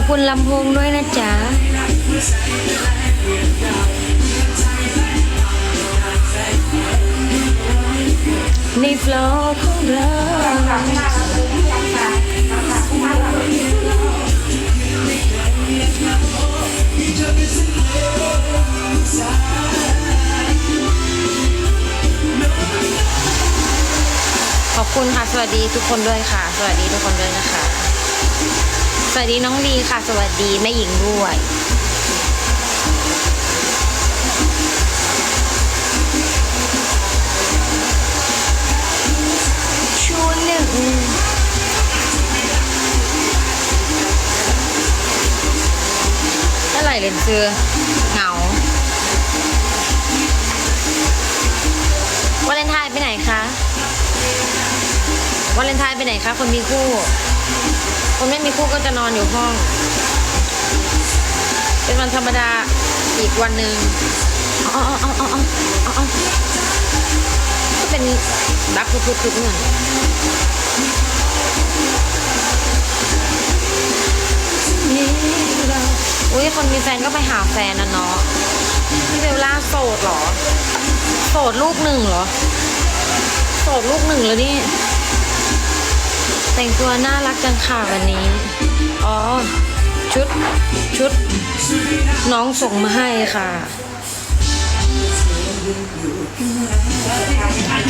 อบคุณลำโพงด้วยนะจ๊ะในฟลอร์ของเราขอบคุณค่ะ สวัสดีทุกคนด้วยค่ะ สวัสดีทุกคนด้วยนะคะ สวัสดีน้องดีค่ะ สวัสดีแม่หญิงด้วยช่วหนึ่งเท่าไหร่เรียนเสื้อเหงาวาเลนไทน์ไปไหนคะวาเลนไทน์ไปไหนคะคนมีคู่ คนไม่มีคู่ก็จะนอนอยู่ห้อง เป็นวันธรรมดาอีกวันหนึ่งอ๋ออ๋ออ๋ออ๋ออ๋ออ๋อก็เป็นบักพุดพุดๆเหมือนอุ้ยคนมีแฟนก็ไปหาแฟนนะเนาะพี่เบลล่าโสดเหรอ โสดลูกหนึ่งเหรอ โสดลูกหนึ่งแล้วนี่ แต่งตัวน่ารักจังค่ะวันนี้ อ๋อ ชุด ชุด น้องส่งมาให้ค่ะ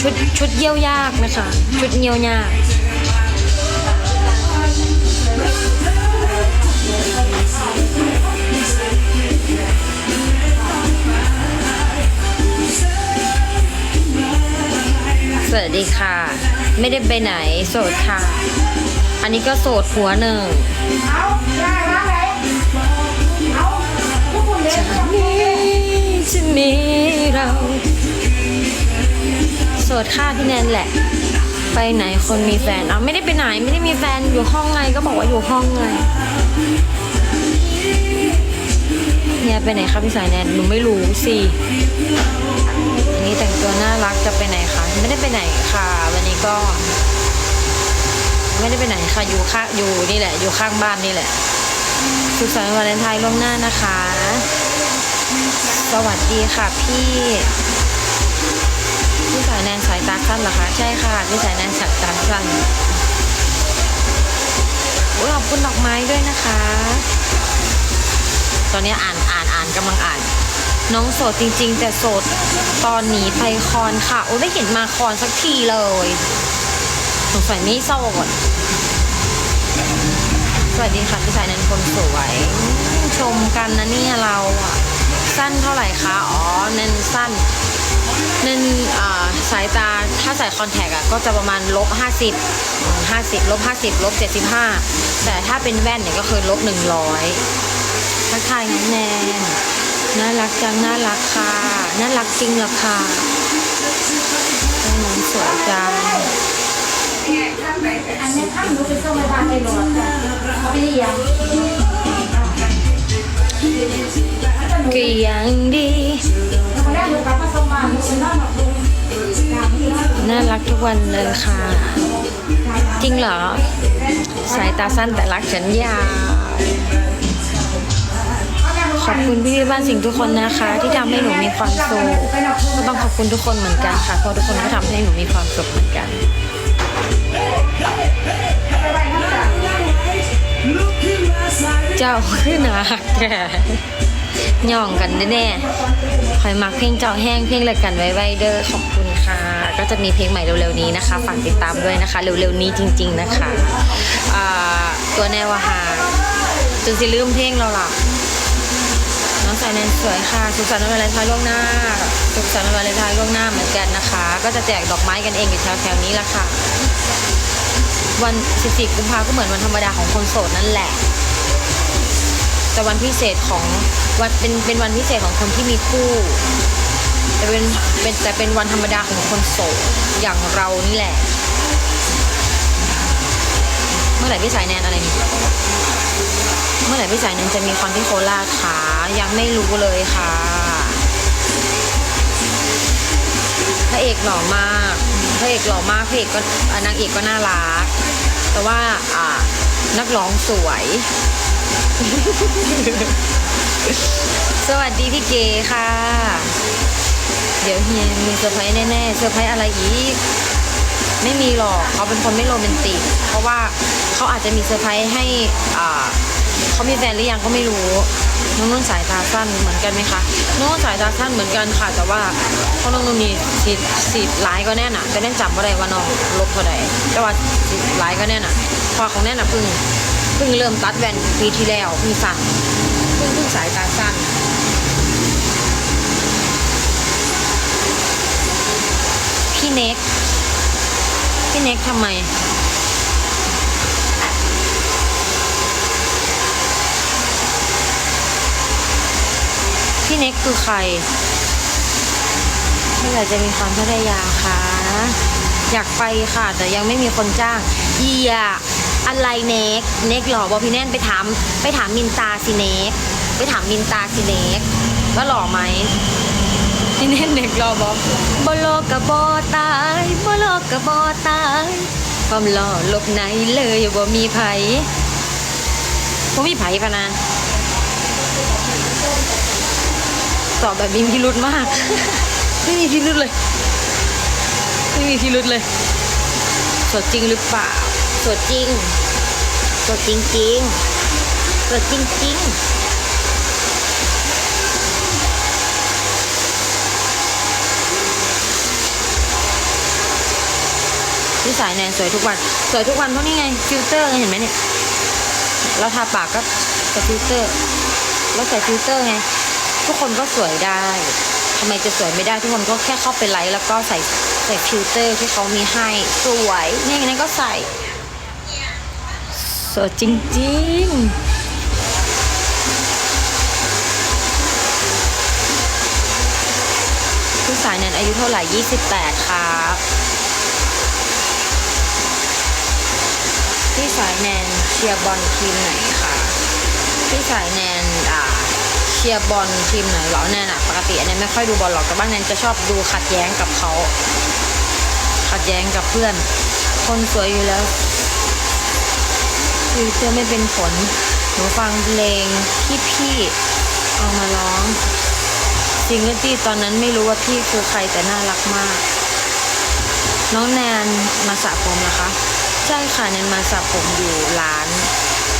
ชุด ชุดเยี่ยวยากนะคะ ชุดเยี่ยวยากสวัสดีค่ะ ไม่ได้ไปไหนโสดค่ะ อันนี้ก็โสดหัวหนึ่งเอาได้มาไหนเอาทุกคนเล่นกับจะมีเรา โสดค่ะพี่แนนแหละ ไปไหนคนมีแฟนเอาไม่ได้ไปไหนไม่ได้มีแฟนอยู่ห้องไงก็บอกว่าอยู่ห้องไง เนี่ยไปไหนคะพี่สายแนนหนูไม่รู้สิอันนี้แต่งตัวน่ารักจะไปไหนคะไม่ได้ไปไหนค่ะ วันนี้ก็ ไม่ได้ไปไหนค่ะอยู่ข้างอยู่นี่แหละ อยู่ข้างบ้านนี่แหละ สุขสันต์วาเลนไทน์ล่วงหน้านะคะ สวัสดีค่ะพี่พี่สายแนนสายตาสั้นเหรอคะใช่ค่ะพี่สายแนนสายตาสั้นขอบคุณดอกไม้ด้วยนะคะ ตอนนี้อ่านอ่านอ่านกำลังอ่าน น้องโสดจริง ๆ แต่โสดตอนหนีไปคอนค่ะ โอ้ไม่เห็นมาคอนสักทีเลยสงสัยไม่โสดสวัสดีค่ะพี่สายนันคนสวย ชมกันนะเนี่ยเราอะสั้นเท่าไหร่คะอ๋อเน้นสั้นเน้นสายตาถ้าใส่คอนแทคอะก็จะประมาณลบห้าสิบห้าสิบลบห้าสิบลบเจ็ดสิบห้าแต่ถ้าเป็นแว่นเนี่ยก็คือลบหนึ่งร้อย ทักทายน้องแนนน่ารักจังน่ารักค่ะน่ารักจริงหรอค่ะน้องสวยจังอันนี้ข้ามหนูไปส่งไปบ้านไอ้หลอดเขาไปเลี้ยงก็ยังดีแล้วก็แรกหนูกลับมาส่งบ้านหนูไปนอนหลับดูตามที่เราน่ารักทุกวันเลยค่ะ จริงเหรอ สายตาสั้นแต่รักฉันยาว อบคุณพี่ๆบ้านสิงทุกคนนะคะ ที่ทำให้หนูมีความสุขก็ต้องขอบคุณทุกคนเหมือนกันค่ะเพราะทุกคนก็ทำให้หนูมีความสุขเหมือนกันเจ้าขึ้นหักแกย่องกันแน่ๆคอยมักเพลงเจ้าแห้งเพลงอะไรกันไว้ไว้เด้อขอบคุณค่ะ ก็จะมีเพลงใหม่เร็วๆนี้นะคะ ฝากติดตามด้วยนะคะ เร็วๆนี้จริง ๆนะคะ ตัวแนวอาหารจนสิลืมเพลงเราล่ะน้อ แนนสวยค่ะ สุขสันต์วันวาเลนไทน์ล่วงหน้า สุขสันต์วันวาเลนไทน์ล่วงหน้าเหมือนกันนะคะ ก็จะแจกดอกไม้กันเองอยู่แถวๆนี้ละค่ะ วัน 14 กุมภาก็เหมือนวันธรรมดาของคนโสดนั่นแหละ แต่วันพิเศษของวันเป็นเป็นวันพิเศษของคนที่มีคู่แต่เป็นเป็นแต่เป็นวันธรรมดาของคนโสดอย่างเรานี่แหละ เมื่อไหร่พี่สายแนนอะไรนี่เมื่อไหร่พี่สายแนนจะมีคอนที่โคราชคะยังไม่รู้เลยค่ะพระเอกหล่อมากพระเอกหล่อมากพระเอกก็นางเอกก็น่ารัก แต่ว่าอ่านักร้องสวย สวัสดีพี่เกค่ะ เดี๋ยวเฮียมีเซอร์ไพรส์แน่ๆเซอร์ไพรส์อะไรอีก ไม่มีหรอกเขาเป็นคนไม่โรแมนติก เพราะว่าเขาอาจจะมีเซอร์ไพรส์ให้อ่าเขามีแฟนหรือยังก็ไม่รู้น้องนุ่นสายตาสั้นเหมือนกันไหมคะน้องนุ่นสายตาสั้นเหมือนกันค่ะ แต่ว่าเพราะน้องนุ่นมีสีสีลายก็แน่น่ะ แต่แน่นจำว่าได้ว่าน้องลบเท่าใดแต่ว่าสีลายก็แน่น่ะพอของแน่น่ะเพิ่งเพิ่งเริ่มตัดแวนปีที่แล้วเพิ่งสั้นเพิ่งเพิ่งสายตาสั้นพี่เน็ก พี่เน็กทำไม พี่เน็กคือใครเมื่อไหร่จะมีความพัทยาคะอยากไปค่ะ แต่ยังไม่มีคนจ้างเอียอะไรเน็กเน็กหรอบอพี่แน่นไปถามไปถามมินตาสิเน็กไปถามมินตาสิเน็กว่าหล่อไหม พี่แน่นเน็กหล่อบอบอลอกกับบอตายบอลอกกับบอตายความหล่อหลบไหนเลยบ่มีไผบ่มีไผพะนะตอบแบบมีพิรุธมาก ไม่มีพิรุธเลย ไม่มีพิรุธเลย สดจริงหรือเปล่า สดจริง สดจริงจริงสดจริงจริง พี่สายแนนสวยทุกวัน สวยทุกวันเพราะนี่ไงฟิลเตอร์ไงเห็นไหมเนี่ยเราทาปากก็กับฟิลเตอร์แล้วใส่ฟิลเตอร์ไงทุกคนก็สวยได้ทำไมจะสวยไม่ได้ทุกคนก็แค่เข้าไปไลค์แล้วก็ใส่ใส่ฟิลเตอร์ที่เขามีให้สวยนี่ไงก็ใส่สวยจริงๆผู้สายนันอายุเท่าไหร่ 28 ครับ พี่สายแนนเชียร์บอลทีมไหนคะพี่สายแนนอ่าเชียร์บอลทีมไหนเหรอแนนอะปกติแนนไม่ค่อยดูบอลหรอกแต่ว่าแนนจะชอบดูขัดแย้งกับเขาขัดแย้งกับเพื่อน คนสวยอยู่แล้วคือจะไม่เป็นผลหนูฟังเพลงที่พี่เอามาร้องจริงก็ที่ตอนนั้นไม่รู้ว่าพี่คือใครแต่น่ารักมาก น้องแนนมาสระผมนะคะ ใช่ค่ะแนนมาสระผมอยู่ร้าน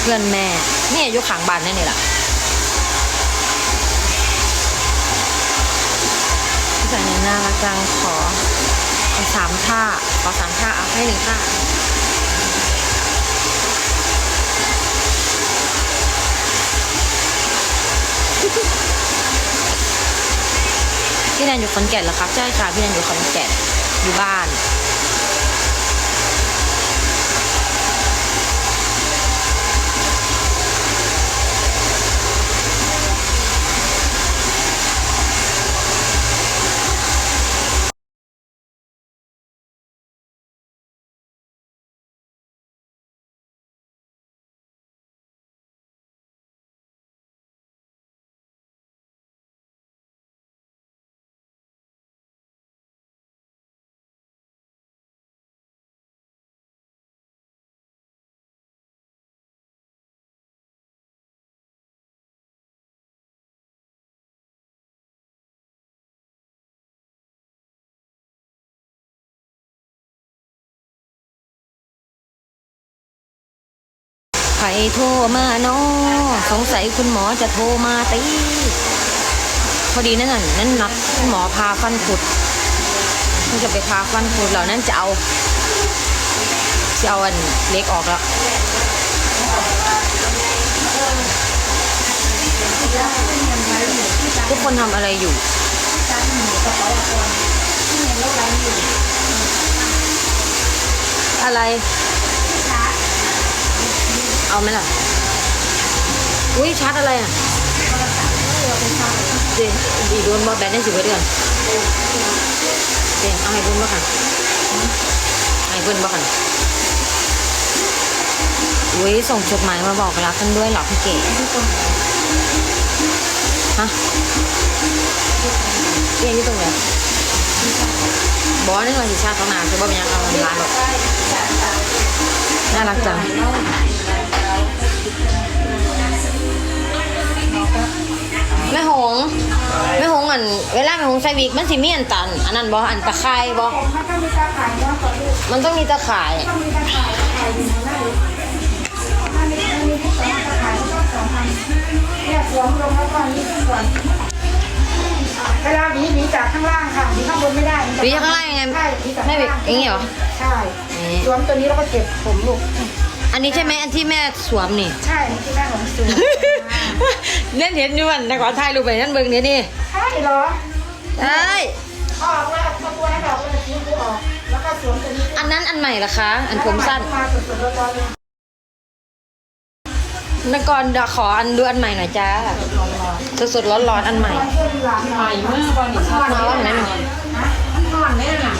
เพื่อนแม่เนี่ยอยู่ข้างบ้านนั่นนี่แหละพี่สายเนี่ยน่ารักจังขอขอสามท่าขอสามท่าเอาให้หนึ่งท่าพี่แนนอยู่ขอนแก่นเหรอครับใช่ค่ะพี่แนนอยู่ขอนแก่นอยู่บ้าน รโทรมาเนาะสงสัยคุณหมอจะโทรมาตีพอดีนั่นน่ะนั่นนัดคุณหมอพาฟันขุดเขาจะไปพาฟันขุดเหล่านั้นจะเอาจะเอาอันเล็กออกแล้วทุกคนทำอะไรอยู่อะไร เอาไหมล่ะ อุ้ยชาร์จอะไรอะเดี๋ยวดีโดนบอแบตได้สิบเดือนเดี๋ยวเอาให้เพิ่นบ่ค่ะให้เพิ่นบ่ค่ะอุ้ยส่งจดหมายมาบอกรักกันด้วยหรอพี่เก๋ฮะเรียนอยู่ตรงไหนบอสนึกว่าสิชาติต้องนานจะบ่เป็นหยังเอาร้านหรอน่ารักจัง เวลาแม่หงใส่วิกมันสิมีอันตัน อันนั้นบ่อันตะไคร้บ่มันต้องมีตาข่ายย้อนก่อนลูกมันต้องมีตะข่ายต้องมีตาข่ายตาข่ายอยู่ในหน้าลูกถ้ามีมันมีที่สองตาข่ายก็ต้องสองพันเนี่ยสวมลงแล้วก็นี้ขึ้นก่อนเวลาหวีหวีจากข้างล่างค่ะหวีข้างบนไม่ได้หวีข้างล่างยังไงใช่หวีจากไม่ข้างหวีล่างอย่างงี้เหรอใช่นี่สวมตัวนี้แล้วก็เก็บผมลูกอันนี้ใช่ไหมอันที่แม่สวมนี่ ใช่ที่แม่ของสวม เล่นเห็นอยู่วันแต่ขอถ่ายรูปไปนั่นเบิ่งเดี๋ยวนี้ใช่เหรอใช่ออกแล้วเอาตัวนั้นออกแล้วจะทิ้งตัวออกแล้วก็สวมตัวนี้อันนั้นอันใหม่เหรอคะ อันผมสั้นมาสดๆร้อนๆเลยนกรเดี๋ยวขออันดูอันใหม่หน่อยจ้าสดๆร้อนๆอันใหม่เพื่อนหลานใหม่เมื่อวันนี้มาว่าไหนมันนอนแน่น่ะ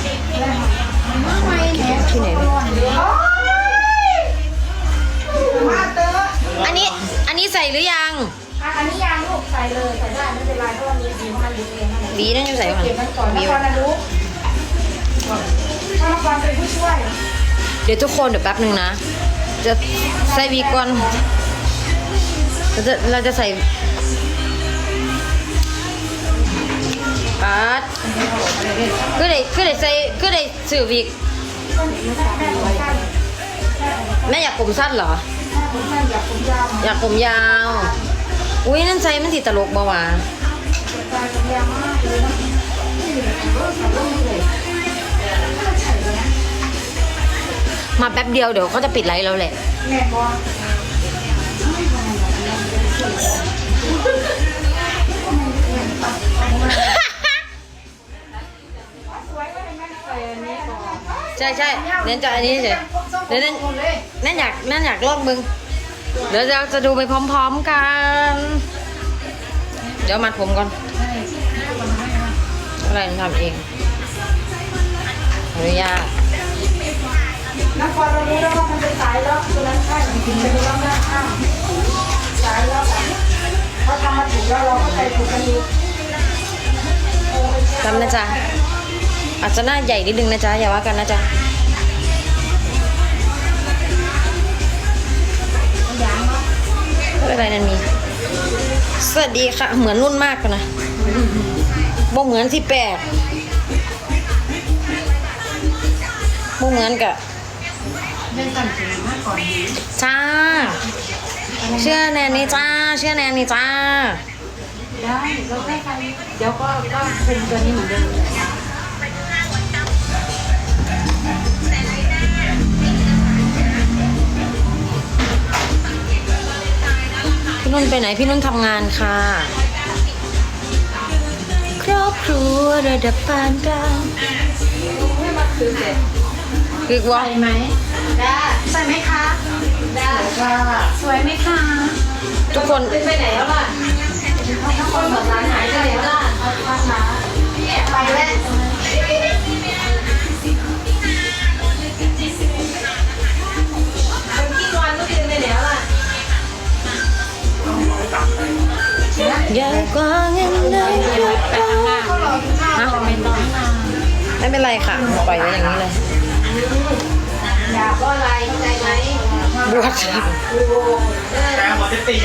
ไม่แน่ที่ไหนโอ้ยมาเตออันนี้อันนี้ใส่หรือยังอะอันนี้ยางลูกใส่เลยใส่ได้ไม่เป็นไรเพราะว่ามีสีมันอยู่เองนั่นแหละบีนั่นจะใส่ก่อนเก็บมันก่อนบีแล้วก่อนนะลูกเพราะละครเป็นผู้ช่วยเดี๋ยวทุกคนเดี๋ยวแป๊บหนึ่งนะ จะใส่บีก่อนเราจะเราจะใส่ปัดก็ได้ก็ได้ใส่ก็ได้สื่อวิกแม่ผมสั้นแม่อยากผมสั้นเหรอแม่ ผมสั้นอยากผมยาวอยากผมยาว อุ้ยนั่นใส่มันติตลกบ่วะตาผมยาวมากเลยนะนี่เลยเออใส่ลงเลยใส่เลยนะมาแป๊บเดียวเดี๋ยวเขาจะปิดไลฟ์แล้วแหละ แม่บอกสวยก็เลยแม่ใส่อันนี้ก่อนใช่ใช่เน้นจะอันนี้เฉยเดี๋ยวเน้นหมดเลยนั่นอยากนั่นอยากลองมึง เดี๋ยวเราจะดูไปพร้อมๆกัน เดี๋ยวมัดผมก่อนอะไรทำเองอนุญาตแล้วพอเรารู้แล้วว่ามันเป็นสายล็อกตัวนั้นใช่จริงๆจะดูแล้วนะอ้าวสายล็อกอะเขาทำมาถูกแล้วเราก็ใจถูกกันดีจำนะจ๊ะอาจจะหน้าใหญ่นิดนึงนะจ๊ะอย่าว่ากันนะจ๊ะ ไม่เป็นไรนั่นมีสวัสดีค่ะ เหมือนนุ่นมากนะบ่เหมือนที่แปดบ่เหมือนกับเล่นสั่นถึงมาก่อนดีจ้า เชื่อแนนนี่จ้า เชื่อแนนนี่จ้า ได้เราได้ใครเดี๋ยวก็ก็เป็นตัวนี้เหมือนเดิม นุ่นไปไหนพี่นุ่นทำงานค่ะ ครอบครัวระดับปานกลางคือว่าใส่ไหมได้ใส่ไหมคะ ได้ค่ะสวยไหมคะ ทุกคนไปไหนแล้วล่ะทุกคนหมดร้านหายไปไหนแล้วล่ะร้านหาไปแล้ว ใหญ่กว่าเงินใดก็ตามฮะไม่เป็นไรค่ะ ปล่อยไว้อย่างนี้เลยอยากว่าอะไรใจไหมบวช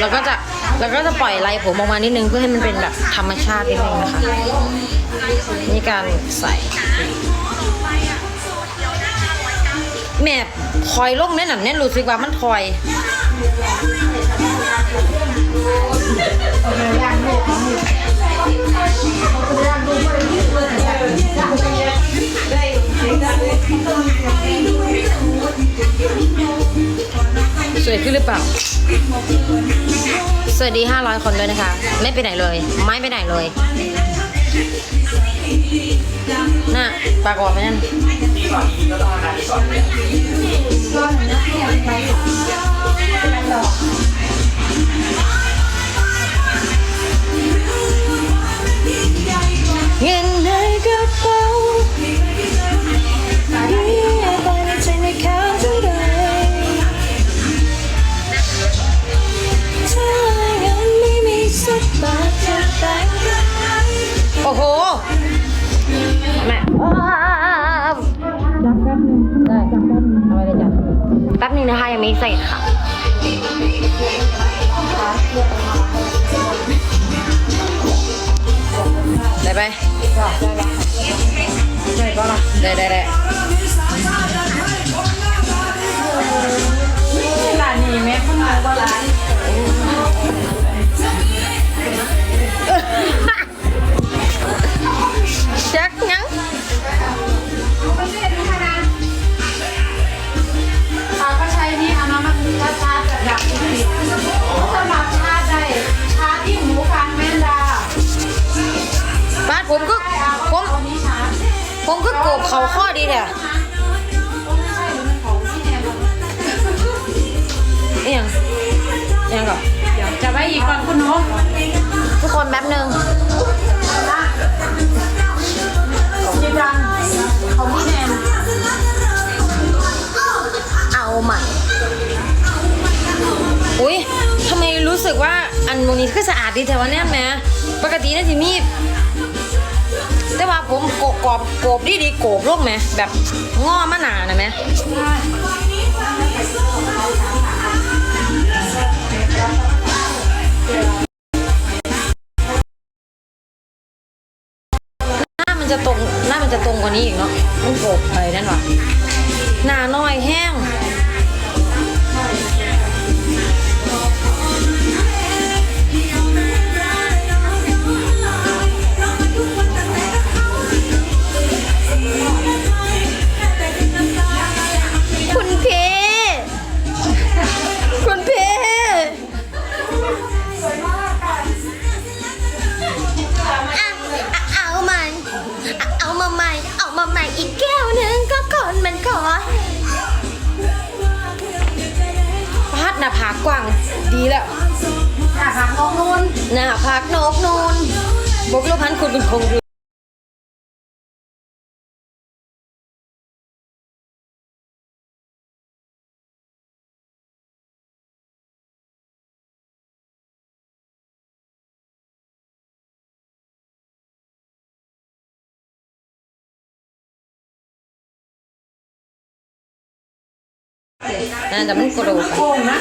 แล้วก็จะแล้วก็จะปล่อยไรผมออกมานิดนึงเพื่อให้มันเป็นแบบธรรมชาตินิดนึงนะคะนี่การใส่แม่คอยลงแน่นอนแน่นรู้สึกว่ามันคอย อยากดูของอยู่อยากดูไม่ได้ยืดเลยอยากดูอยากดูได้เสียงดังเลยสวยขึ้นหรือเปล่า สวัสดี 500 คนด้วยนะคะ ไม่ไปไหนเลย ไม่ไปไหนเลยน่ะปากบอกไปนั่นก็หนึ่งนะอยากไปหลอก เงินในกระเป๋ามีอะไรในใจไม่เข้าเท่าไรถ้าเงินไม่มีสักบาทจะแต่งโอ้โหแม่ว้าวได้เอาไว้เลยจ้ะแป๊บนึงนะคะยังไม่เสร็จค่ะ ได้ปะได้ปะล่ะได้ได้ได้ร้านนี้แม่คนมาว่าร้าน ผมก็โกบเขาข้อดีแท้ไม่ใช่หรือมันของที่แนวเอียงเอียงก่อนเดี๋ยวจะไว้อีกก่อนคุณหนูทุกคนแป๊บหนึงจีบังของพี่แนนเอาใหม่อุ้ยทำไมรู้สึกว่าอันมงนี้คือสะอาดดีแต่ว่าแน่นไหมปกติน่าจะมี แต่ว่าผมโกบกรอบโกบดีดีๆโกบลงไหมแบบง้อมะนาวนะไหมหน้ามันจะตรงหน้ามันจะตรงกว่านี้อีกเนาะต้องโกบไปนั่นหรอหนาน้อยแห้ง บกลพันคุณคุณคงรู้นะแต่มันกระโดดโป่งน